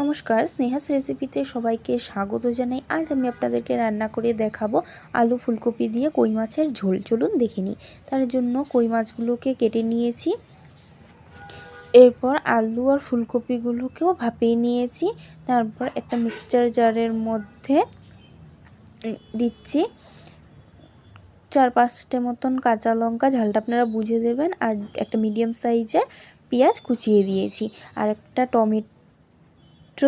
নমস্কার, স্নেহাস রেসিপিতে সবাইকে স্বাগত জানাই। আজ আমি আপনাদেরকে রান্না করে দেখাবো আলু ফুলকপি দিয়ে কই মাছের ঝোল। চলুন দেখে নিই। তার জন্য কই মাছগুলোকে কেটে নিয়েছি। এরপর আলু আর ফুলকপিগুলোকেও ভাপিয়ে নিয়েছি। তারপর একটা মিক্সচার জারের মধ্যে দিচ্ছি। চার পাঁচটা মতন কাঁচা লঙ্কা, ঝালটা আপনারা বুঝে দেবেন। আর একটা মিডিয়াম সাইজের পেঁয়াজ কুচিয়ে দিয়েছি। আর একটা টমেটো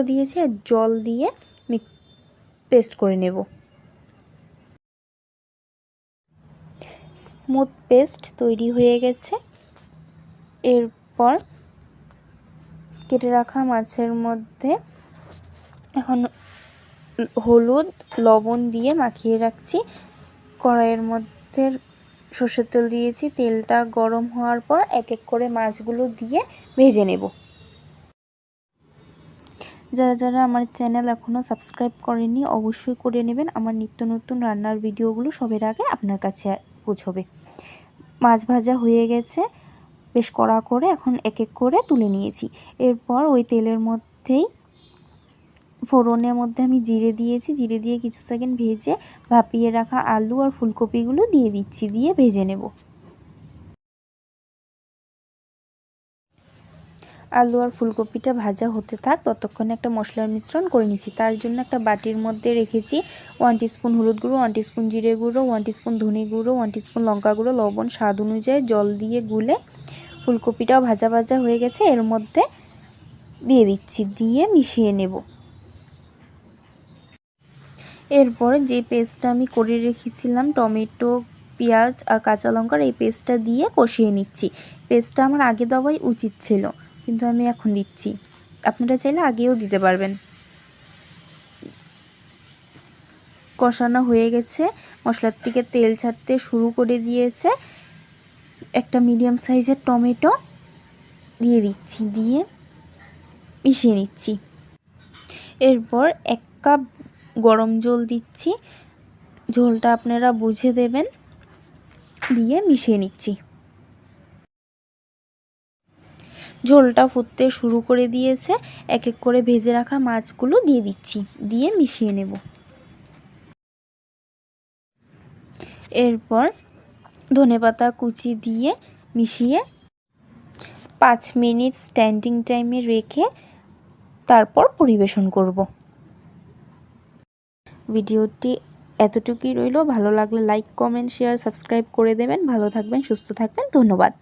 দিয়েছি আর জল দিয়ে মিক্স পেস্ট করে নেব। স্মুথ পেস্ট তৈরি হয়ে গেছে। এরপর কেটে রাখা মাছের মধ্যে এখন হলুদ, লবণ দিয়ে মাখিয়ে রাখছি। কড়াইয়ের মধ্যে সর্ষের তেল দিয়েছি। তেলটা গরম হওয়ার পর এক এক করে মাছগুলো দিয়ে ভেজে নেব। যারা যারা আমার চ্যানেল এখনও সাবস্ক্রাইব করেনি, অবশ্যই করে নেবেন। আমার নিত্য নতুন রান্নার ভিডিওগুলো সবের আগে আপনার কাছে পৌঁছবে। মাছ ভাজা হয়ে গেছে, বেশ কড়া করে এখন এক এক করে তুলে নিয়েছি। এরপর ওই তেলের মধ্যেই ফোড়নের মধ্যে আমি জিরে দিয়েছি। জিরে দিয়ে কিছু সেকেন্ড ভেজে ভাপিয়ে রাখা আলু আর ফুলকপিগুলো দিয়ে দিচ্ছি, দিয়ে ভেজে নেব। আলু আর ফুলকপিটা ভাজা হতে থাক, ততক্ষণে একটা মশলার মিশ্রণ করে নিচ্ছি। তার জন্য একটা বাটির মধ্যে রেখেছি ওয়ান টিস্পুন হলুদ গুঁড়ো ওয়ান টিস্পুন জিরে গুঁড়ো ওয়ান টিস্পুন ধনে গুঁড়ো ওয়ান টিস্পুন লঙ্কা গুঁড়ো, লবণ, স্বাদ অনুযায়ী জল দিয়ে গুলে ফুলকপিটাও ভাজা ভাজা হয়ে গেছে, এর মধ্যে দিয়ে দিচ্ছি, দিয়ে মিশিয়ে নেব। এরপর যে পেস্টটা আমি করে রেখেছিলাম, টমেটো, পেঁয়াজ আর কাঁচা লঙ্কার, এই পেস্টটা দিয়ে কষিয়ে নিচ্ছি। পেস্টটা আমার আগে দেওয়াই উচিত ছিল। কিন্তু আমি এখন দিচ্ছি। আপনারা চাইলে আগেও দিতে পারবেন। কষানো হয়ে গেছে। মশলার থেকে তেল ছাড়তে শুরু করে দিয়েছে। একটা মিডিয়াম সাইজের টমেটো দিয়ে দিচ্ছি, দিয়ে মিশিয়ে নিচ্ছি। এরপর এক কাপ গরম জল দিচ্ছি। ঝোলটা আপনারা বুঝে দেবেন। দিয়ে মিশিয়ে নিচ্ছি। ঝোলটা ফুটতে শুরু করে দিয়েছে। এক এক করে ভেজে রাখা মাছগুলো দিয়ে দিচ্ছি। দিয়ে মিশিয়ে নেব। এরপর ধনেপাতা কুচি দিয়ে মিশিয়ে পাঁচ মিনিট স্ট্যান্ডিং টাইমে রেখে তারপর পরিবেশন করব। ভিডিওটি এতটুকুই রইল। ভালো লাগলে লাইক, কমেন্ট, শেয়ার, সাবস্ক্রাইব করে দেবেন। ভালো থাকবেন, সুস্থ থাকবেন। ধন্যবাদ।